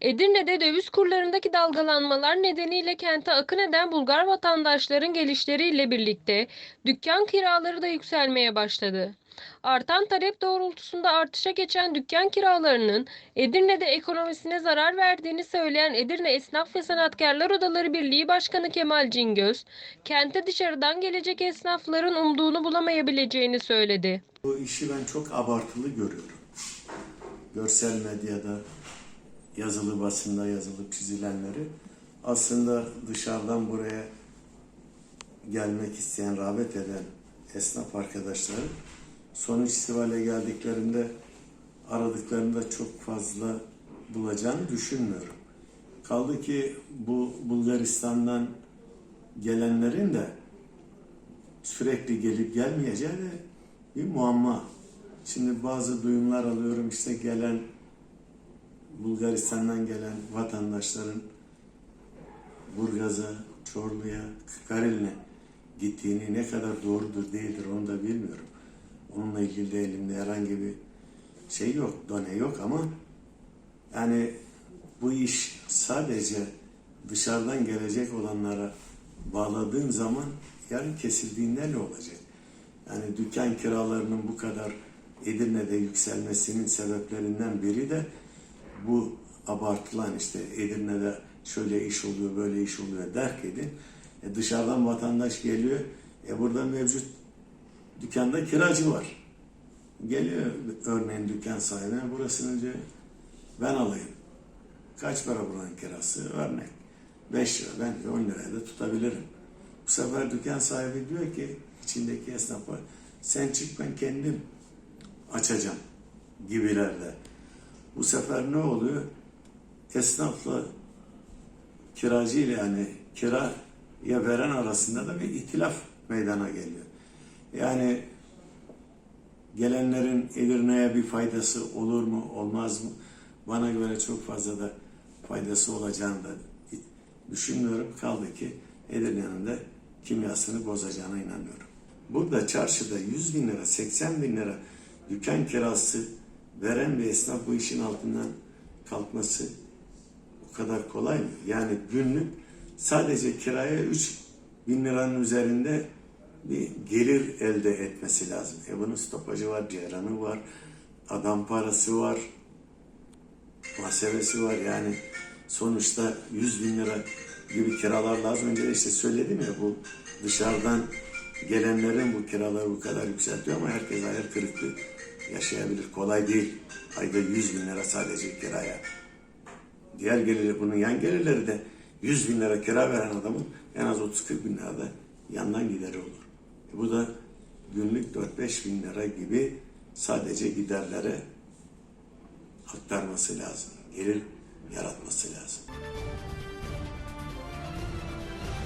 Edirne'de döviz kurlarındaki dalgalanmalar nedeniyle kente akın eden Bulgar vatandaşların gelişleriyle birlikte dükkan kiraları da yükselmeye başladı. Artan talep doğrultusunda artışa geçen dükkan kiralarının Edirne'de ekonomisine zarar verdiğini söyleyen Edirne Esnaf ve Sanatkarlar Odaları Birliği Başkanı Kemal Cingöz, kente dışarıdan gelecek esnafların umduğunu bulamayabileceğini söyledi. Bu işi ben çok abartılı görüyorum. Görsel medyada, yazılı basında yazılıp çizilenleri aslında dışarıdan buraya gelmek isteyen, rağbet eden esnaf arkadaşları sonuç itibariyle geldiklerinde aradıklarında çok fazla bulacağını düşünmüyorum. Kaldı ki bu Bulgaristan'dan gelenlerin de sürekli gelip gelmeyeceği de bir muamma. Şimdi bazı duyumlar alıyorum işte gelen Bulgaristan'dan gelen vatandaşların Burgaz'a, Çorlu'ya, Kırklareli'ne gittiğini ne kadar doğrudur değildir onu da bilmiyorum. Onunla ilgili de elimde herhangi bir şey yok, done yok ama yani bu iş sadece dışarıdan gelecek olanlara bağladığın zaman yarın kesildiğinde ne olacak? Yani dükkan kiralarının bu kadar Edirne'de yükselmesinin sebeplerinden biri de bu abartılan işte Edirne'de şöyle iş oluyor, böyle iş oluyor derk edin. E dışarıdan vatandaş geliyor. E burada mevcut dükkanda kiracı var. Geliyor örneğin dükkan sahibine burasını diyor ben alayım. Kaç para buranın kirası? Örnek 5 lira. Ben diyor 10 liraya da tutabilirim. Bu sefer dükkan sahibi diyor ki içindeki esnafa sen çık ben kendim açacağım gibilerde. Bu sefer ne oluyor? Esnafla kiracı ile yani kiraya veren arasında da bir itilaf meydana geliyor. Yani gelenlerin Edirne'ye bir faydası olur mu, olmaz mı? Bana göre çok fazla da faydası olacağını da düşünmüyorum. Kaldı ki Edirne'nin de kimyasını bozacağına inanıyorum. Burada çarşıda 100 bin lira, 80 bin lira dükkan kirası veren bir esnaf bu işin altından kalkması o kadar kolay mı? Yani günlük sadece kiraya 3 bin liranın üzerinde bir gelir elde etmesi lazım. E bunun stopajı var, ceyranı var, adam parası var, muhasebesi var. Yani sonuçta 100 bin lira gibi kiralar lazım. Önce de işte söyledim ya bu dışarıdan gelenlerin bu kiraları bu kadar yükseltiyor ama herkes hayal kırıklığı yaşayabilir. Kolay değil. Ayda 100 bin lira sadece kiraya. Diğer gelirleri bunun yan gelirleri de 100 bin lira kira veren adamın en az 30-40 bin lira da yandan gideri olur. E bu da günlük 4-5 bin lira gibi sadece giderlere aktarması lazım. Gelir yaratması lazım.